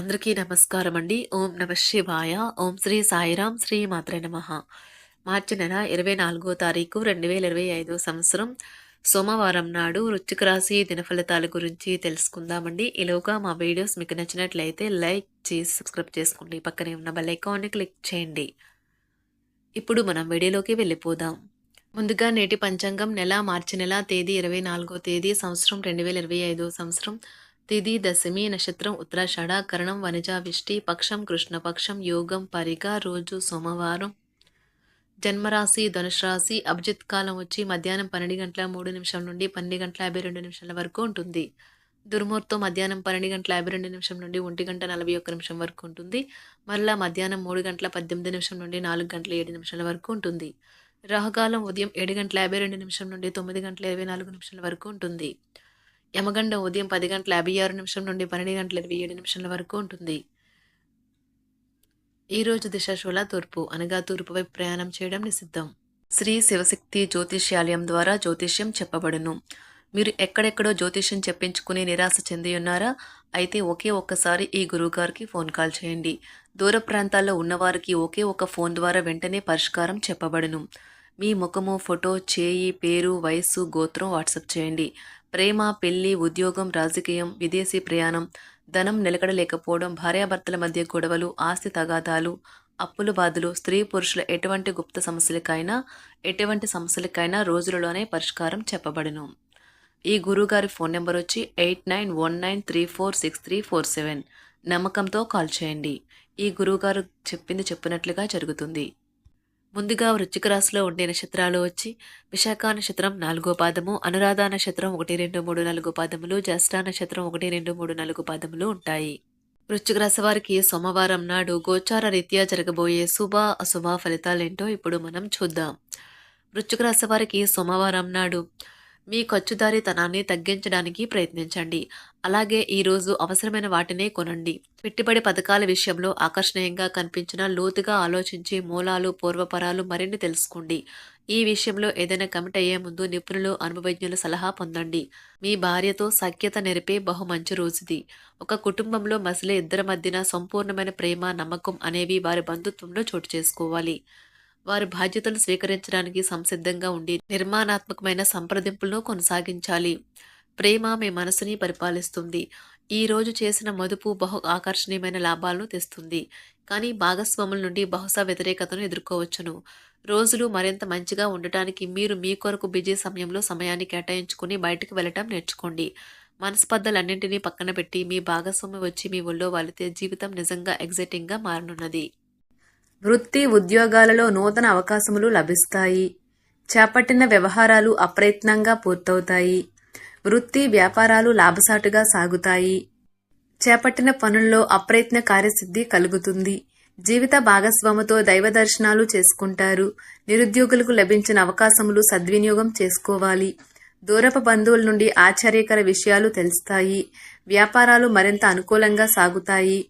అందరికీ నమస్కారం అండి ఓం నమ శివాయ. ఓం శ్రీ సాయిరాం శ్రీ మాత్ర నమ. మార్చి నెల ఇరవై నాలుగో తారీఖు రెండు వేల ఇరవై ఐదో సంవత్సరం. సోమవారం నాడు వృచ్చిక రాశి దినఫలితాల గురించి తెలుసుకుందామండి. ఈలోగా మా వీడియోస్ మీకు నచ్చినట్లయితే లైక్ చేసి సబ్స్క్రైబ్ చేసుకోండి. పక్కనే ఉన్న బెల్ ఐకాన్ని క్లిక్ చేయండి. ఇప్పుడు మనం వీడియోలోకి వెళ్ళిపోదాం. ముందుగా నేటి పంచాంగం నెల మార్చి నెల తేదీ ఇరవై నాలుగో తేదీ సంవత్సరం రెండు వేల ఇరవై ఐదో సంవత్సరం. తిది దశమి నక్షత్రం ఉత్తరాషాఢ కరణం వనిజావిష్టి పక్షం కృష్ణపక్షం యోగం పరిగ రోజు సోమవారం. జన్మరాశి ధనుష్ రాశి అభిజిత్ కాలం వచ్చి మధ్యాహ్నం పన్నెండు గంటల మూడు నిమిషం నుండి పన్నెండు గంటల యాభై రెండు నిమిషాల వరకు ఉంటుంది. దుర్ముహూర్తం మధ్యాహ్నం పన్నెండు గంటల యాభై రెండు నిమిషం నుండి ఒంటి గంట నలభై ఒక్క నిమిషం వరకు ఉంటుంది. మరలా మధ్యాహ్నం మూడు గంటల పద్దెనిమిది నిమిషం నుండి నాలుగు గంటల ఏడు నిమిషాల వరకు ఉంటుంది. రాహుకాలం ఉదయం ఏడు గంటల యాభై రెండు నిమిషం నుండి తొమ్మిది గంటల ఇరవై నాలుగు నిమిషాల వరకు ఉంటుంది. యమగండం ఉదయం పది గంటల యాభై ఆరు నిమిషం నుండి పన్నెండు గంటల ఇరవై ఏడు నిమిషాల వరకు ఉంటుంది. ఈ రోజు దిశాశూల తూర్పు అనగా తూర్పు వైపు ప్రయాణం చేయడం నిషిద్ధం. శ్రీ శివశక్తి జ్యోతిష్యాలయం ద్వారా జ్యోతిష్యం చెప్పబడును. మీరు ఎక్కడెక్కడో జ్యోతిష్యం చెప్పించుకుని నిరాశ చెంది ఉన్నారా అయితే ఒకే ఒక్కసారి ఈ గురువుగారికి ఫోన్ కాల్ చేయండి. దూర ప్రాంతాల్లో ఉన్నవారికి ఒకే ఒక ఫోన్ ద్వారా వెంటనే పరిష్కారం చెప్పబడును. మీ ముఖము ఫోటో చేయి పేరు వయస్సు గోత్రం వాట్సాప్ చేయండి. ప్రేమ పెళ్ళి ఉద్యోగం రాజకీయం విదేశీ ప్రయాణం ధనం నిలకడలేకపోవడం భార్యాభర్తల మధ్య గొడవలు ఆస్తి తగాదాలు అప్పుల బాధలు స్త్రీ పురుషుల ఎటువంటి గుప్త సమస్యలకైనా ఎటువంటి సమస్యలకైనా రోజులలోనే పరిష్కారం చెప్పబడును. ఈ గురువుగారి ఫోన్ నెంబర్ వచ్చి eight nine one nine three four six three four seven. నమ్మకంతో కాల్ చేయండి. ఈ గురువుగారు చెప్పింది చెప్పినట్లుగా జరుగుతుంది. ముందుగా వృచ్చిక రాశిలో ఉండే నక్షత్రాలు వచ్చి విశాఖ నక్షత్రం నాలుగో పాదము అనురాధ నక్షత్రం ఒకటి రెండు మూడు నాలుగు పాదములు జ్యేష్ఠ నక్షత్రం ఒకటి రెండు మూడు నాలుగు పాదములు ఉంటాయి. వృశ్చిక రాశి వారికి సోమవారం నాడు గోచార రీత్యా జరగబోయే శుభ అశుభ ఫలితాలేంటో ఇప్పుడు మనం చూద్దాం. వృశ్చిక రాశి వారికి సోమవారం నాడు మీ ఖర్చుదారీతనాన్ని తగ్గించడానికి ప్రయత్నించండి. అలాగే ఈరోజు అవసరమైన వాటినే కొనండి. పెట్టుబడి పథకాల విషయంలో ఆకర్షణీయంగా కనిపించిన లోతుగా ఆలోచించి మూలాలు పూర్వపరాలు మరిన్ని తెలుసుకోండి. ఈ విషయంలో ఏదైనా కమిట్ అయ్యే ముందు నిపుణులు అనుభవజ్ఞుల సలహా పొందండి. మీ భార్యతో సఖ్యత నెరిపే బహు మంచి రోజుది. ఒక కుటుంబంలో మసిలే ఇద్దరి మధ్యన సంపూర్ణమైన ప్రేమ నమ్మకం అనేవి వారి బంధుత్వంలో చోటు చేసుకోవాలి. వారి బాధ్యతలు స్వీకరించడానికి సంసిద్ధంగా ఉండి నిర్మాణాత్మకమైన సంప్రదింపులను కొనసాగించాలి. ప్రేమ మీ మనసుని పరిపాలిస్తుంది. ఈ రోజు చేసిన మదుపు బహు ఆకర్షణీయమైన లాభాలను తెస్తుంది. కానీ భాగస్వాముల నుండి బహుశా వ్యతిరేకతను ఎదుర్కోవచ్చును. రోజులు మరింత మంచిగా ఉండటానికి మీరు మీ కొరకు బిజీ సమయంలో సమయాన్ని కేటాయించుకుని బయటకు వెళ్ళటం నేర్చుకోండి. మనస్పర్ధలన్నింటినీ పక్కన పెట్టి మీ భాగస్వామి వచ్చి మీ ఒళ్ళో వాలితే జీవితం నిజంగా ఎగ్జైటింగ్గా మారనున్నది. వృత్తి ఉద్యోగాలలో నూతన అవకాశములు లభిస్తాయి. చేపట్టిన వ్యవహారాలు అప్రయత్నంగా పూర్తవుతాయి. వృత్తి వ్యాపారాలు లాభసాటుగా సాగుతాయి. చేపట్టిన పనుల్లో అప్రయత్న కార్యసిద్ధి కలుగుతుంది. జీవిత భాగస్వామితో దైవ దర్శనాలు చేసుకుంటారు. నిరుద్యోగులకు లభించిన అవకాశములు సద్వినియోగం చేసుకోవాలి. దూరపు బంధువుల నుండి ఆశ్చర్యకర విషయాలు తెలుస్తాయి. వ్యాపారాలు మరింత అనుకూలంగా సాగుతాయి.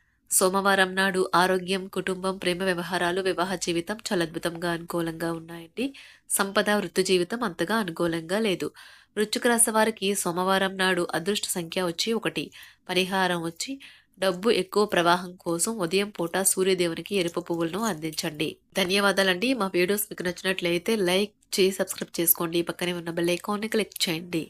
సోమవారం నాడు ఆరోగ్యం కుటుంబం ప్రేమ వ్యవహారాలు వివాహ జీవితం చాలా అద్భుతంగా అనుకూలంగా ఉన్నాయండి. సంపద వృత్తి జీవితం అంతగా అనుకూలంగా లేదు. వృశ్చిక రాశి వారికి సోమవారం నాడు అదృష్ట సంఖ్య వచ్చి ఒకటి. పరిహారం వచ్చి డబ్బు ఎక్కువ ప్రవాహం కోసం ఉదయం పూట సూర్యదేవునికి ఎరుపు పువ్వులను అందించండి. ధన్యవాదాలండి. మా వీడియోస్ మీకు నచ్చినట్లయితే లైక్ చేసి సబ్స్క్రైబ్ చేసుకోండి. పక్కనే ఉన్న బెల్ ఐకాన్ని క్లిక్ చేయండి.